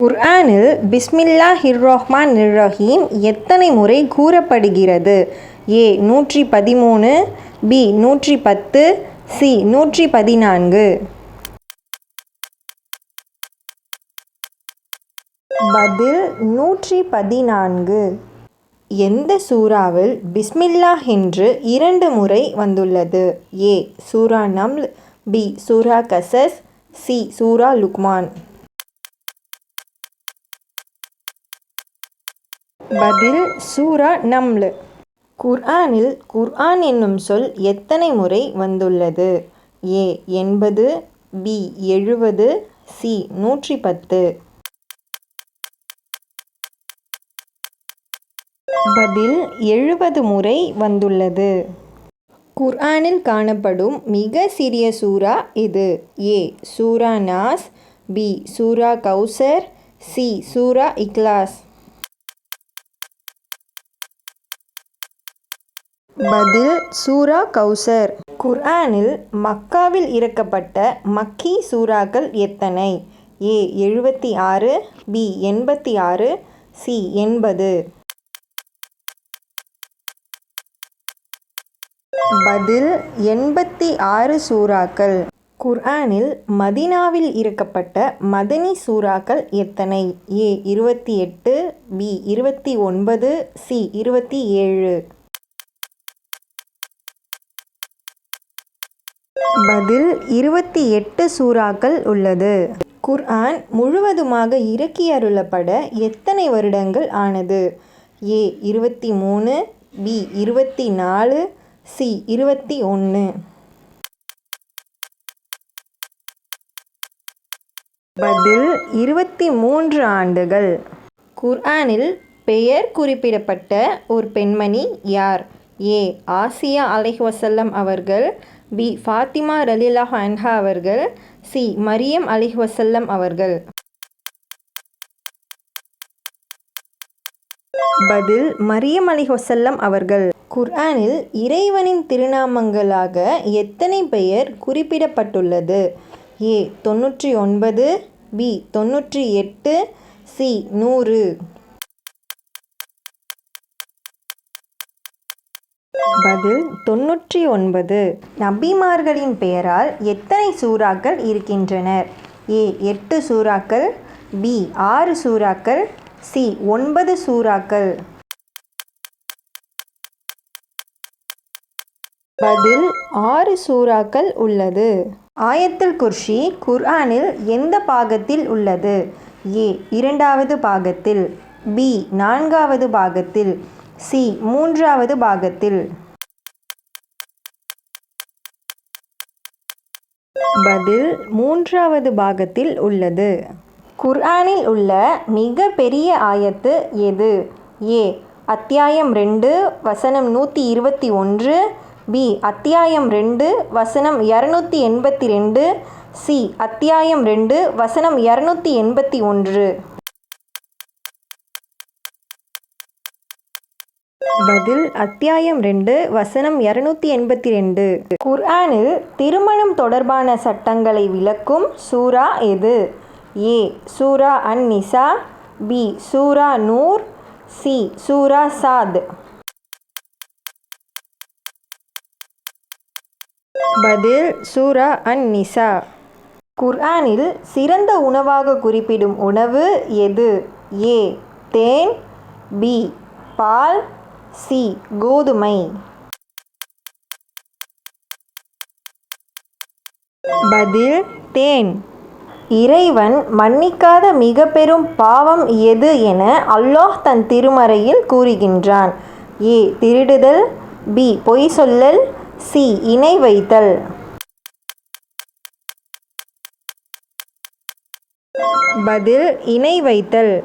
குர்ஆனில் பிஸ்மில்லா ஹிர்ரஹ்மான் ரஹீம் எத்தனை முறை கூறப்படுகிறது? ஏ நூற்றி பதிமூணு பி நூற்றி பத்து சி நூற்றி பதினான்கு பதில் நூற்றி பதினான்கு எந்த சூறாவில் பிஸ்மில்லா என்று இரண்டு முறை வந்துள்ளது? ஏ சூரா நம்ல் பி சூரா கசஸ் சி சூரா லுக்மான். பதில் சூரா நம்லு. குர்ஆனில் குர்ஆன் என்னும் சொல் எத்தனை முறை வந்துள்ளது? ஏ எண்பது பி எழுபது சி நூற்றி பத்து பதில் எழுபது முறை வந்துள்ளது. குர்ஆனில் காணப்படும் மிக சிறிய சூரா இது. ஏ சூரா நாஸ் பி சூரா கௌசர் சி சூரா இக்லாஸ். பதில் சூரா கௌசர். குர்ஆனில் மக்காவில் இறக்கப்பட்ட மக்கி சூறாக்கள் எத்தனை? ஏ எழுபத்தி ஆறு பி எண்பத்தி ஆறு சி எண்பது. பதில் எண்பத்தி ஆறு சூறாக்கள். குர்ஆனில் மதினாவில் இறக்கப்பட்ட மதனி சூறாக்கள் எத்தனை? ஏ இருபத்தி எட்டு பி இருபத்தி ஒன்பது சி இருபத்தி ஏழு. பதில் இருபத்தி எட்டு சூறாக்கள் உள்ளது. குர்ஆன் முழுவதுமாக இறக்கி அருளப்பட எத்தனை வருடங்கள் ஆனது? ஏ இருபத்தி மூணு பி இருபத்தி நாலு சி இருபத்தி ஒன்று. பதில் இருபத்தி மூன்று ஆண்டுகள். குர்ஆனில் பெயர் குறிப்பிடப்பட்ட ஒரு பெண்மணி யார்? ஏ ஆசியா அலைஹ்வசல்லம் அவர்கள் பி ஃபாத்திமா ரலிலா அன்ஹா அவர்கள் சி மரியம் அலிஹ்வசல்லம் அவர்கள். பதில் மரியம் அலிஹொசல்லம் அவர்கள். குர்ஆனில் இறைவனின் திருநாமங்களாக எத்தனை பெயர் குறிப்பிடப்பட்டுள்ளது? ஏ தொண்ணூற்றி ஒன்பது பி தொண்ணூற்றி எட்டு சி நூறு. பதில் தொன்னூற்றி ஒன்பது நபிமார்களின் பெயரால் எத்தனை சூறாக்கள் இருக்கின்றனர்? ஏ எட்டு சூறாக்கள் பி ஆறு சூறாக்கள் சி ஒன்பது சூறாக்கள். பதில் ஆறு சூறாக்கள் உள்ளது. ஆயத்தில் குர்ஷி குர்ஆனில் எந்த பாகத்தில் உள்ளது? ஏ இரண்டாவது பாகத்தில் பி நான்காவது பாகத்தில் சி மூன்றாவது பாகத்தில். பதில் மூன்றாவது பாகத்தில் உள்ளது. குர்ஆனில் உள்ள மிக பெரிய ஆயத்து எது? ஏ அத்தியாயம் ரெண்டு வசனம் நூற்றி இருபத்தி ஒன்று பி அத்தியாயம் ரெண்டு வசனம் இரநூத்தி எண்பத்தி ரெண்டு சி அத்தியாயம் ரெண்டு வசனம் இரநூத்தி எண்பத்தி ஒன்று. பதில் அத்தியாயம் ரெண்டு வசனம் இரநூத்தி எண்பத்தி ரெண்டு. குர்ஆனில் திருமணம் தொடர்பான சட்டங்களை விளக்கும் சூரா எது? ஏ சூரா அன் நிசா பி சூரா நூர் சி சூரா சாத். பதில் சூரா அன் நிசா குர்ஆனில் சிறந்த உணவாக குறிப்பிடும் உணவு எது? ஏ தேன் பி பால் சி கோதுமை. பதில் தேன். இறைவன் மன்னிக்காத மிக பெரும் பாவம் எது என அல்லாஹ் தன் திருமறையில் கூறுகின்றான். ஏ திருடுதல். பி பொய் சொல்லல். சி இணை வைத்தல். பதில் இணை வைத்தல்.